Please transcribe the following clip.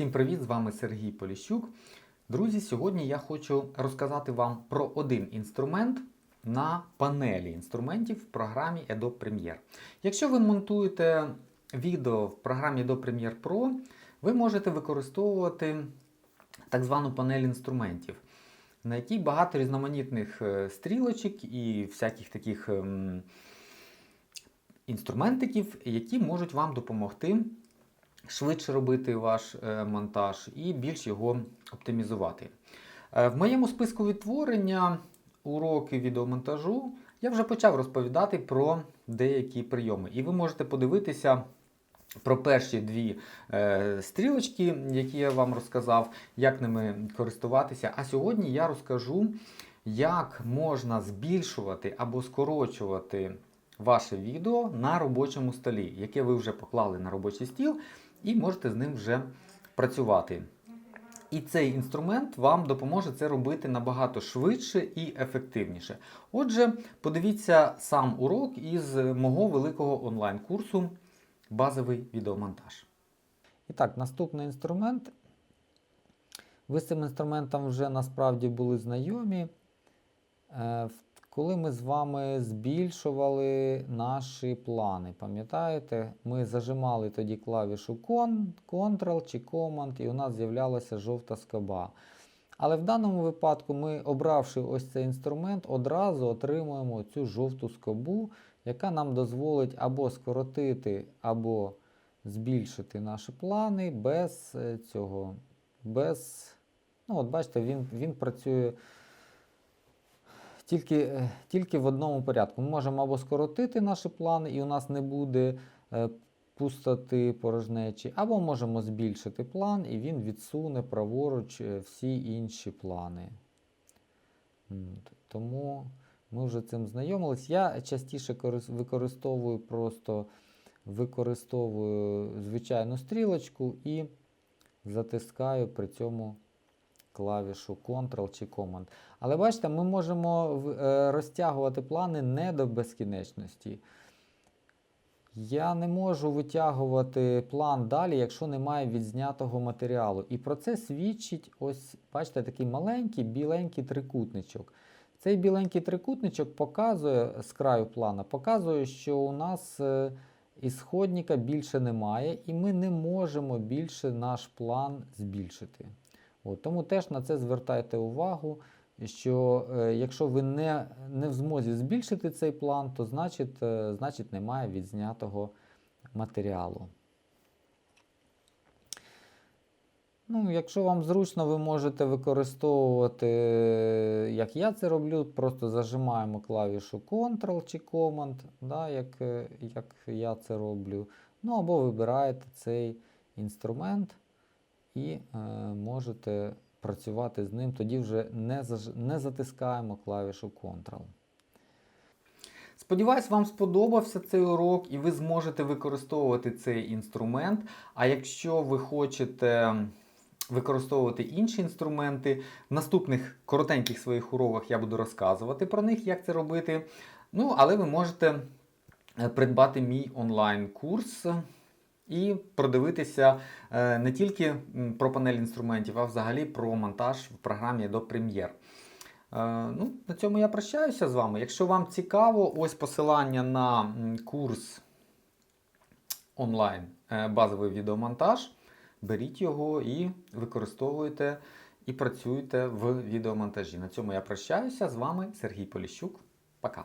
Всім привіт! З вами Сергій Поліщук. Друзі, сьогодні я хочу розказати вам про один інструмент на панелі інструментів в програмі Adobe Premiere. Якщо ви монтуєте відео в програмі Adobe Premiere Pro, ви можете використовувати так звану панель інструментів, на якій багато різноманітних е, стрілочок і всяких таких ем, інструментиків, які можуть вам допомогти швидше робити ваш е, монтаж і більш його оптимізувати. Е, В моєму списку відтворення уроки відеомонтажу я вже почав розповідати про деякі прийоми. І ви можете подивитися про перші дві е, стрілочки, які я вам розказав, як ними користуватися. А сьогодні я розкажу, як можна збільшувати або скорочувати ваше відео на робочому столі, яке ви вже поклали на робочий стіл, і можете з ним вже працювати. І цей інструмент вам допоможе це робити набагато швидше і ефективніше. Отже, подивіться сам урок із мого великого онлайн-курсу Базовий відеомонтаж. І так, наступний інструмент. Ви з цим інструментом вже насправді були знайомі. Е, в- Коли ми з вами збільшували наші плани, пам'ятаєте, ми зажимали тоді клавішу Ctrl, чи Command, і у нас з'являлася жовта скоба. Але в даному випадку ми, обравши ось цей інструмент, одразу отримуємо цю жовту скобу, яка нам дозволить або скоротити, або збільшити наші плани без е, цього. без... Ну, от бачите, він, він працює тільки, е, тільки в одному порядку. Ми можемо або скоротити наші плани, і у нас не буде е, пустоти порожнечі, або можемо збільшити план, і він відсуне праворуч е, всі інші плани. Тому ми вже цим знайомились. Я частіше використовую просто використовую звичайну стрілочку і затискаю при цьому клавішу Ctrl чи Command. Але бачите, ми можемо е, розтягувати плани не до безкінечності. Я не можу витягувати план далі, якщо немає відзнятого матеріалу. І про це свідчить ось, бачите, такий маленький біленький трикутничок. Цей біленький трикутничок показує з краю плана, показує, що у нас е, ісходника більше немає, і ми не можемо більше наш план збільшити. От, тому теж на це звертайте увагу, що е, якщо ви не, не в змозі збільшити цей план, то значить, е, значить немає відзнятого матеріалу. Ну, якщо вам зручно, ви можете використовувати, е, як я це роблю, просто зажимаємо клавішу Ctrl чи Command, да, як, е, як я це роблю. Ну або вибираєте цей інструмент і е, можете працювати з ним. Тоді вже не, не затискаємо клавішу Ctrl. Сподіваюсь, вам сподобався цей урок і ви зможете використовувати цей інструмент. А якщо ви хочете використовувати інші інструменти, в наступних коротеньких своїх уроках я буду розказувати про них, як це робити. Ну, але ви можете е, придбати мій онлайн-курс і продивитися е, не тільки про панель інструментів, а взагалі про монтаж в програмі Adobe Premiere. Е, Ну, на цьому я прощаюся з вами. Якщо вам цікаво, ось посилання на курс онлайн е, базовий відеомонтаж. Беріть його і використовуйте і працюйте в відеомонтажі. На цьому я прощаюся з вами, Сергій Поліщук. Пока.